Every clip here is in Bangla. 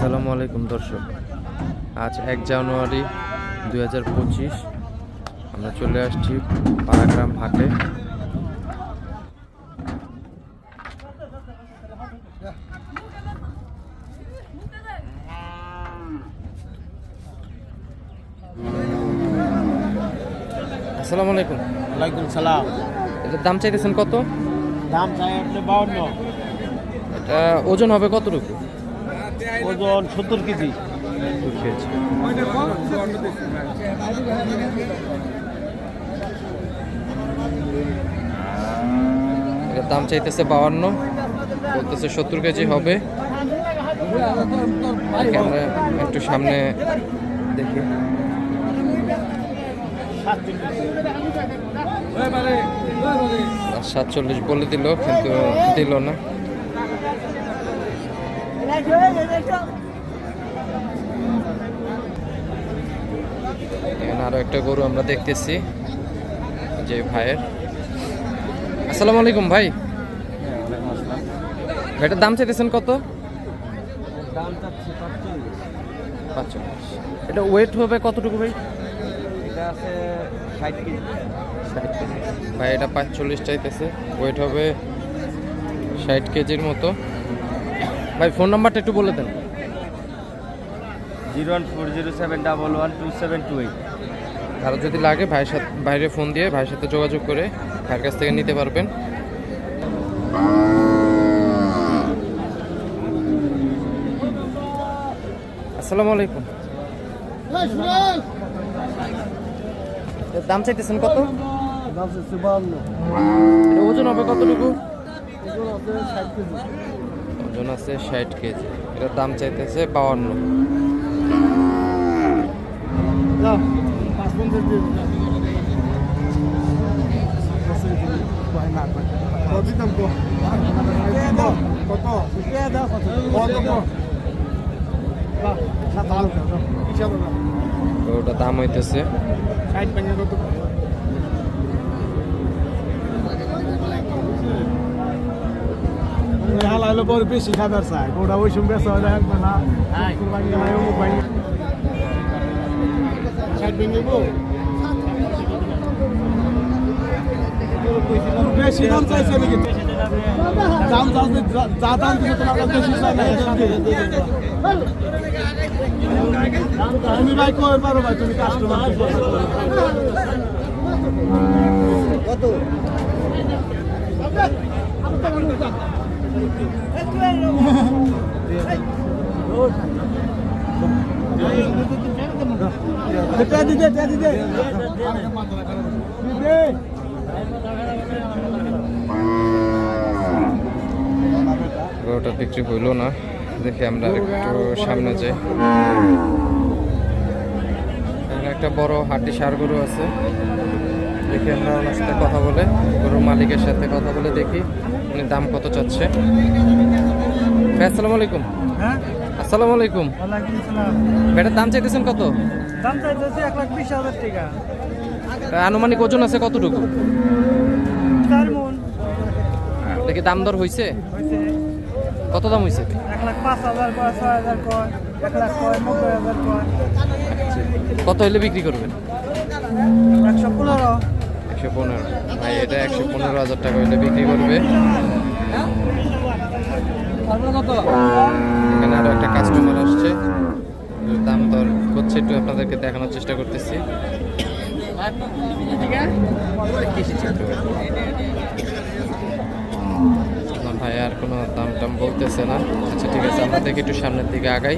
আসসালামু আলাইকুম দর্শক। আজ এক জানুয়ারি দুই হাজার পঁচিশ। আমরা চলে আসছি পাড়াগ্রাম হাটে। আসসালামু আলাইকুম। ওয়ালাইকুম সালাম। এটার দাম চাইতেছেন কত? দাম চাই আপনি বাউন্ন। এটা ওজন হবে কতটুকু? ওজন সত্তর কেজি দাম চাইতেছে বাউান্ন বলতেছে সত্তর কেজি হবে। আমরা একটু সামনে দেখি। সাতচল্লিশ বলে দিল, কিন্তু দিল না। আরও একটা গরু আমরা দেখতেছি, যে ভাইয়ের। আসসালামু আলাইকুম ভাই। ভাইটার দাম চাইতেছেন কত? এটা ওয়েট হবে কতটুকু ভাই? ভাই, এটা পাঁচচল্লিশ চাইতেছে ওয়েট হবে ষাট কেজির মতো। ভাই ফোন নাম্বারটা একটু বলে দেন। Zero one four zero seven double one two seven two eight. আর যদি লাগে ভাইয়ের সাথে বাইরে ফোন দিয়ে ভাইয়ের সাথে যোগাযোগ করে ভাইয়ের কাছ থেকে নিতে পারবেন। আসসালামু আলাইকুম। দাম চাইতেছেন কত? দাম ওজন হবে কতটুকু? ওজন আছে ষাট কেজি। এটার দাম চাইতেছে বাউন্ন ওটা দাম হইতেছে ষাট হাল পরে বেশি খাবার চাই ওটা ওই সময় বেচা হয় একবার না। কুরবানি হয় অমুক বানি ষাট ভেঙে গো। বেশি দাম চাইছে নাকি? দাম দাম যা দাম দিবে তোমার কাছে বেশি চাই না তুমি ভাই কই পারো ভাই তুমি কাস্টমার কত? গরুটা বিক্রি হইল না। দেখি আমরা একটু সামনে যাই। একটা বড় হাটি সার গরু আছে। দেখি আমরা ওনার সাথে কথা বলে, গরুর মালিকের সাথে কথা বলে দেখি। উনি দাম কত চাচ্ছে? ভাই আসসালামু আলাইকুম। হ্যাঁ? আসসালামু আলাইকুম। বেটার দাম চাইতেছেন কত? দাম চাইতেছে এক লাখ বিশ হাজার টাকা। আনুমানিক ওজন আছে কতটুকু? চার মন। দেখি দাম দর হয়েছে হয়েছে কত দাম হয়েছে এক লাখ পাঁচ হাজার কয় ছয় হাজার কয় এক লাখ কয় নব্বই হাজার কয়। কত হইলে বিক্রি করবেন? একশো পনেরো। একশো পনেরো। ভাই এটা একশো পনেরো হাজার টাকা হইলে বিক্রি করবে। এখানে আরও একটা কাস্টমার আসছে। দাম দর হচ্ছে একটু আপনাদেরকে দেখানোর চেষ্টা করতেছি। ভাই আর কোনো দাম টাম বলতেছে না। আচ্ছা ঠিক আছে, আমরা দেখি একটু সামনের দিকে আগাই।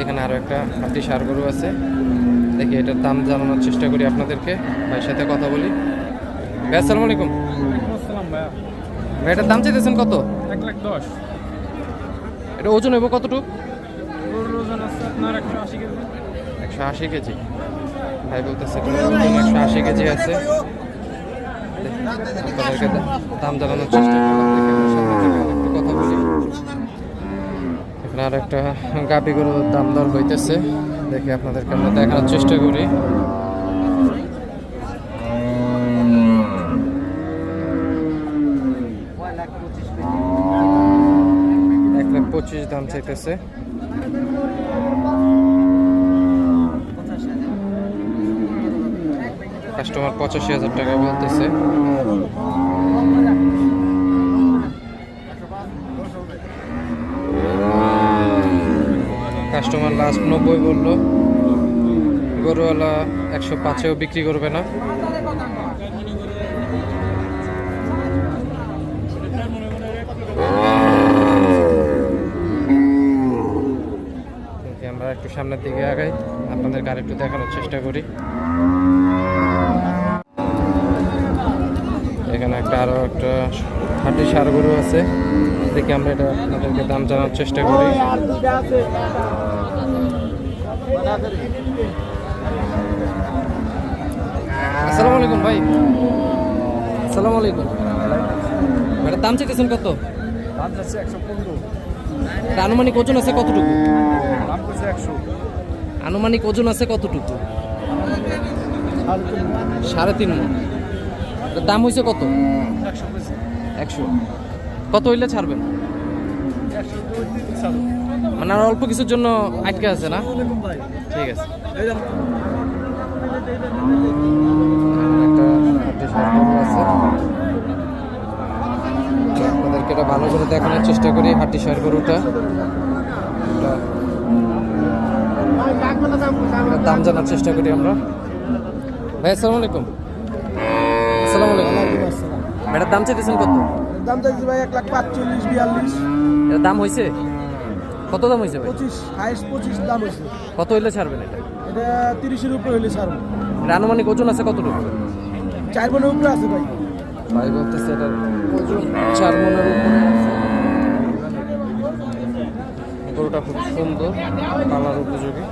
এখানে আরও একটা হাতি সার গরু আছে। দেখি এটার দাম জানানোর চেষ্টা করি আপনাদেরকে। ভাইয়ের সাথে কথা বলি। ভাই, আসসালামু আলাইকুম। আসসালাম ভাইয়া। ভাই এটার দাম চাইতেছেন কত? এক লাখ দশ। এটা ওজন হইব কতটুকু? ওজন আছে আপনার একশো আশি কেজি। একশো আশি কেজি। ভাই বলতেছে একশো আশি কেজি আছে। আপনাদেরকে দাম জানানোর চেষ্টা করলাম একটু কথা বলি। এখানে আর একটা গাবি গরুর দাম দর হইতেছে দেখি আপনাদেরকে আমরা দেখানোর চেষ্টা করি এক লাখ পঁচিশ চাইতেছে কাস্টমার পঁচাশি হাজার টাকা বলতেছে। কাস্টমার লাস্ট নব্বই বলল। গরুওয়ালা একশো পাঁচেও বিক্রি করবে না। একটু সামনের দিকে আগাই। আপনাদের গাড়ি একটু দেখানোর চেষ্টা করি। এখানে একটা আরও একটা হাঁটি সার গরু আছে। দেখি আমরা এটা আপনাদেরকে দাম জানার চেষ্টা করি। আসসালামু আলাইকুম ভাই। আসসালামু আলাইকুম। দাম চাইতেছেন কত? দাম যাচ্ছে একশো পনেরো। আনুমানিক ওজন আছে কতটুকু? আনুমানিক ওজন আছে কতটুকু? সাড়ে তিন এটার দাম হয়েছে কত? একশো কত হইলে ছাড়বেন? মানে আর অল্প কিছুর জন্য আটকে আছে না? ঠিক আছে। একটা আছে। এটা ভালো করে দেখানোর চেষ্টা করি হাড্ডি সার গরুটা। দাম জানার চেষ্টা করি আমরা। ভাই আসসালামু আলাইকুম। আসসালামু আলাইকুম। এটার দাম চাইতেছেন কত? দাম চাইছি ভাই এক লাখ পাঁচচল্লিশ বিয়াল্লিশ। এটা দাম হয়েছে কত দাম হয়েছে ভাই? পঁচিশ হাইস্ট পঁচিশ দাম হয়েছে কত হইলে ছাড়বেন এটা? এটা তিরিশের উপরে হইলে ছাড়বো। এটা আনুমানিক ওজন আছে কতটুকু? চার মনের উপরে আছে ভাই। ভাই বলতেছে এটার চার মনের উপরে গরুটা খুব সুন্দর পালার উপযোগী।